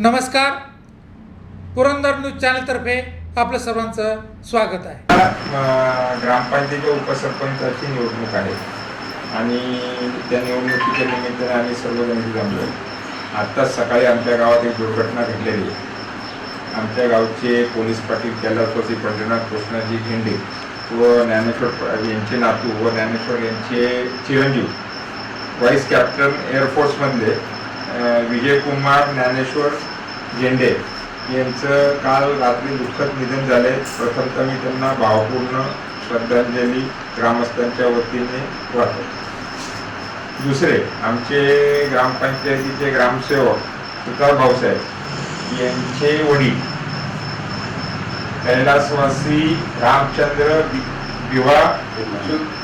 नमस्कार. पुरंदर न्यूज चॅनलतर्फे आपलं सर्वांचं स्वागत आहे. ग्रामपंचायतीच्या उपसरपंचाची निवडणूक आहे. आणि त्या निवडणुकीच्या निमित्ताने आम्ही सर्वजण जमलो आत्ताच सकाळी आमच्या गावात एक दुर्घटना घडलेली. आहे. आमच्या गावचे पोलीस पाटील कैलासवासी पंढरीनाथ कृष्णाजी घेंडे व ज्ञानेश्वर यांचे नातू व ज्ञानेश्वर यांचे चिरंजीव व्हाईस कॅप्टन एअरफोर्समधले विजयकुमार ज्ञानेश्वर झेंडे यांचं काल रात्री दुःखद निधन झाले. प्रथमतः मी त्यांना भावपूर्ण श्रद्धांजली ग्रामस्थांच्या वतीने वाहतो. दुसरे आमचे ग्रामपंचायतीचे ग्रामसेवक सुतार भाऊसाहेब यांचे वडील कैलासवासी रामचंद्र विवा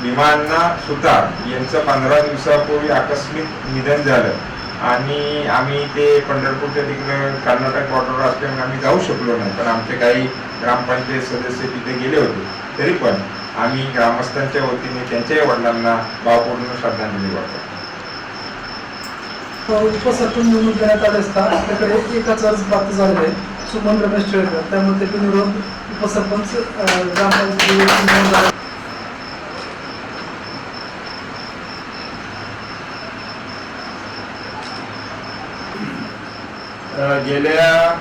विमानना सुतार यांचं पंधरा दिवसापूर्वी आकस्मिक निधन झालं. आणि आम्ही ते पंढरपूरच्या तिकडे कर्नाटक बॉर्डर असल्यामुळे आम्ही जाऊ शकलो नाही. पण आमचे काही ग्रामपंचायत सदस्य तिथे गेले होते. तरी पण आम्ही ग्रामस्थांच्या वतीने त्यांच्याही वडिलांना भावपूर्ण श्रद्धांजली वाटतो हो, उपसरपंच निवडणूक देण्यात आले असता आपल्याकडे एकाच अर्ज प्राप्त झालेला आहे. सुमन रमेश टिळकर त्यामुळे ते उपसरपंच ग्रामपंचायत निवडून झाले. अ, गेल्या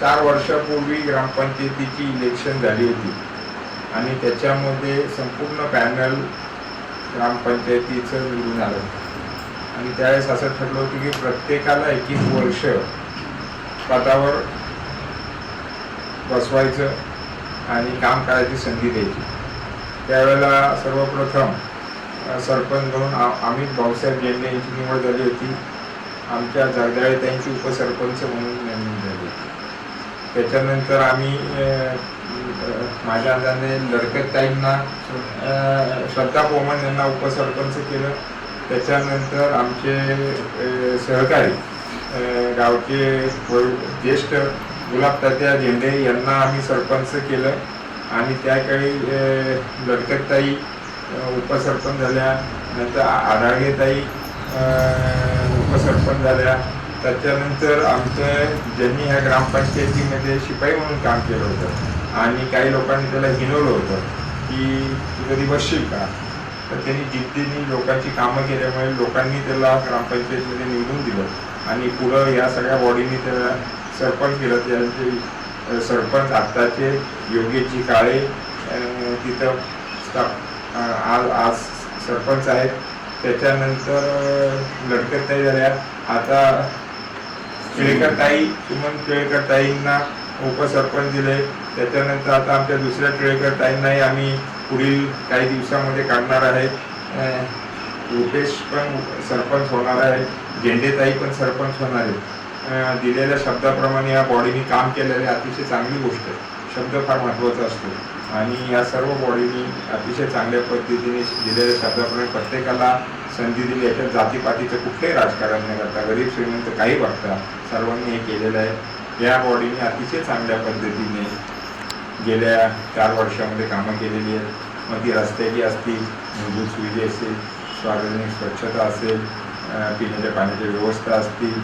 चार वर्षापूर्वी ग्रामपंचायतीची इलेक्शन झाली होती. आणि त्याच्यामध्ये संपूर्ण पॅनल ग्रामपंचायतीचं निवडून आलं आणि त्यावेळेस असं ठरलं होतं की प्रत्येकाला एक एक वर्ष पदावर बसवायचं आणि काम करायची संधी द्यायची. त्यावेळेला सर्वप्रथम सरपंच म्हणून आ- अमित भाऊसाहेब जेंडे यांची निवड झाली होती. आमच्या जगदाळे त्यांची उपसरपंच म्हणून नेमणूक झाली. त्याच्यानंतर आम्ही माझ्या अंदाने लडकतताईंना अ, श्रद्धा पोमन यांना उपसरपंच केलं. त्याच्यानंतर आमचे सहकारी गावचे वय- ज्येष्ठ गुलाबतात्या झेंडे यांना आम्ही सरपंच केलं. आणि त्याकाळी लडकतताई उपसरपंच झाल्या. नंतर आढाळगेताई उपसरपंच झाल्या. त्याच्यानंतर आमचं ज्यांनी ह्या ग्रामपंचायतीमध्ये शिपाई म्हणून काम केलं होतं आणि काही लोकांनी त्याला हिनवलं होतं की तू कधी बसशील का? तर त्यांनी जिद्दीने लोकांची कामं केल्यामुळे लोकांनी त्याला ग्रामपंचायतीमध्ये निवडून दिलं आणि पुढं या सगळ्या बॉडीने त्याला सरपंच केलं. त्यांचे सरपंच आत्ताचे योगेशजी काळे तिथं आज आज सरपंच आहेत. त्याच्यानंतर लडकत ताई झाल्या. आता केळकर ताई सुमन केळकर ताईंना उपसरपंच दिले. त्याच्यानंतर आता आमच्या दुसऱ्या टिळेकर ताईंनाही आम्ही पुढील काही दिवसामध्ये काढणार आहे. रुपेश पण सरपंच होणार आहे. झेंडेताई पण सरपंच होणार आहे. दिलेल्या शब्दाप्रमाणे या बॉडीने काम केलेले अतिशय चांगली गोष्ट आहे. शब्द फार महत्त्वाचा असतो. आणि या सर्व बॉडीनी अतिशय चांगल्या पद्धतीने दिलेल्या शब्दाप्रमाणे प्रत्येकाला संधी दिली. याच्यात जातीपातीचं कुठलंही राजकारण न करता गरीब श्रीमंत काही बघता सर्वांनी हे केलेलं आहे. या बॉडीने अतिशय चांगल्या पद्धतीने गेल्या चार वर्षामध्ये कामं केलेली आहेत. मग ती रस्त्याची असतील मूलभूत सुविधा असेल सार्वजनिक स्वच्छता असेल पिण्याच्या पाण्याची व्यवस्था असतील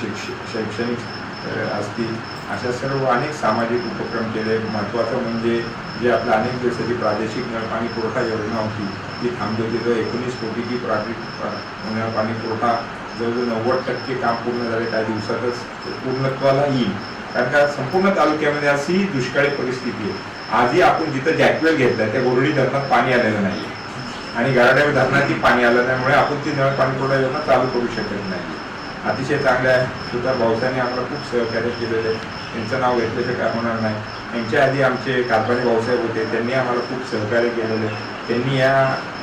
शिक्ष शैक्षणिक असतील अशा सर्व अनेक सामाजिक उपक्रम केले महत्त्वाचं म्हणजे जे आपल्या अनेक दिवसाची प्रादेशिक नळपाणी पुरवठा योजना होती ती थांबली होती तर एकोणीस कोटीची प्रादेशिक नळपाणी पुरवठा जवळजवळ नव्वद टक्के काम पूर्ण झाले. काही दिवसातच पूर्णत्वाला येईल. कारण का संपूर्ण तालुक्यामध्ये अशी दुष्काळी परिस्थिती आहे. आजही आपण जिथं जॅकवेल घेतलाय त्या गोरडी धरणात पाणी आलेलं नाही आणि गराड्या धरणातही पाणी आलं त्यामुळे आपण ती नळ पाणी पुरवठा योजना चालू करू शकत नाही. अतिशय चांगल्या आहे. सुद्धा पावसाने आम्हाला खूप सहकार्य केलेलं आहे. त्यांचं नाव घेतल्याचं काय होणार नाही. यांच्या आधी आमचे कारभारी भाऊसाहेब होते त्यांनी आम्हाला खूप सहकार्य केलेलं. आहे त्यांनी या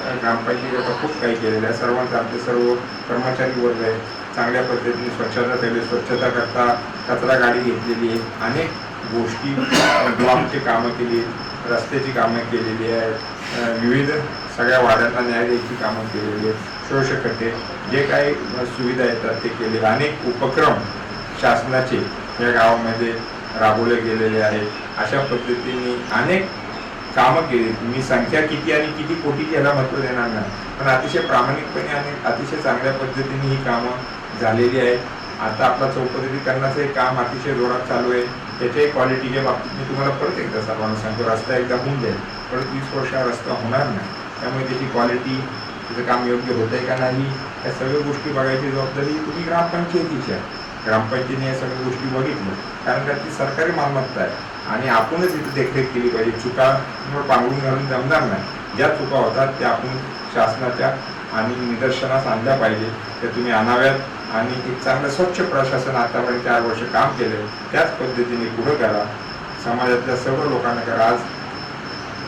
अ, ग्रामपंचायतीकरता खूप काही केलेलं आहे. सर्वांचं आमचे सर्व कर्मचारी वर्ग आहे. चांगल्या पद्धतीने स्वच्छता ठेवली स्वच्छता करता कचरा गाडी घेतलेली आहे. अनेक गोष्टी ब्लॉकची कामं केली रस्त्याची कामं केलेली आहेत. विविध सगळ्या वाड्यांना न्याय द्यायची कामं केलेली आहेत. शोषखड्डे जे काही सुविधा येतात ते केले अनेक उपक्रम शासनाचे या गावामध्ये राबवले गेलेले आहेत. अशा पद्धतीने अनेक कामं केली. मी संख्या किती आणि किती कोटी याला महत्त्व देणार नाही. पण अतिशय प्रामाणिकपणे आणि अतिशय चांगल्या पद्धतीने ही कामं झालेली आहेत. आता आपला चौपदरीकरणाचं एक काम अतिशय जोरात चालू आहे. त्याच्याही क्वालिटीच्या बाबतीत मी तुम्हाला परत एकदा सर्वांना सांगतो रस्ता एकदा होऊन जाईल. परत वीस वर्ष हा रस्ता होणार नाही. त्यामुळे त्याची क्वालिटी त्याचं काम योग्य होतं आहे का नाही या सगळ्या गोष्टी बघायची जबाबदारी तुम्ही ग्रामपंचायतीची आहे. ग्रामपंचायतीने या सगळ्या गोष्टी बघितल्या. कारण का ती सरकारी मालमत्ता आहे. आणि आपणच इथे देखरेख केली पाहिजे. चुका पांघरून घालून जमणार नाही. ज्या चुका होतात त्या आपण शासनाच्या आणि निदर्शनास आणल्या पाहिजे. त्या तुम्ही आणाव्यात. आणि एक चांगलं स्वच्छ प्रशासन आतापर्यंत चार वर्ष काम केलं त्याच पद्धतीने पुढं करा. समाजातल्या सर्व लोकांना करा. आज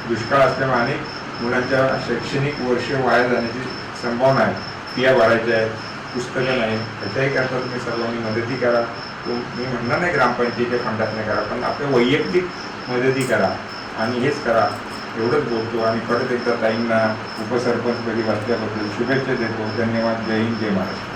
दुष्काळ असल्यामुळे अनेक मुलांच्या शैक्षणिक वर्ष वाया जाण्याची संभावना आहे. पिया भरायच्या आहेत. पुस्तकं नाही. त्याच्याही करता तुम्ही सर्वांनी मदती करा. मी म्हणणार नाही ग्रामपंचायतीच्या फंडात नाही करा पण आपल्या वैयक्तिक मदती करा आणि हेच करा. एवढंच बोलतो आणि परत एकदा ताईंना उपसरपंचपदी वाचल्याबद्दल शुभेच्छा देतो. धन्यवाद. जय हिंद जय महाराष्ट्र.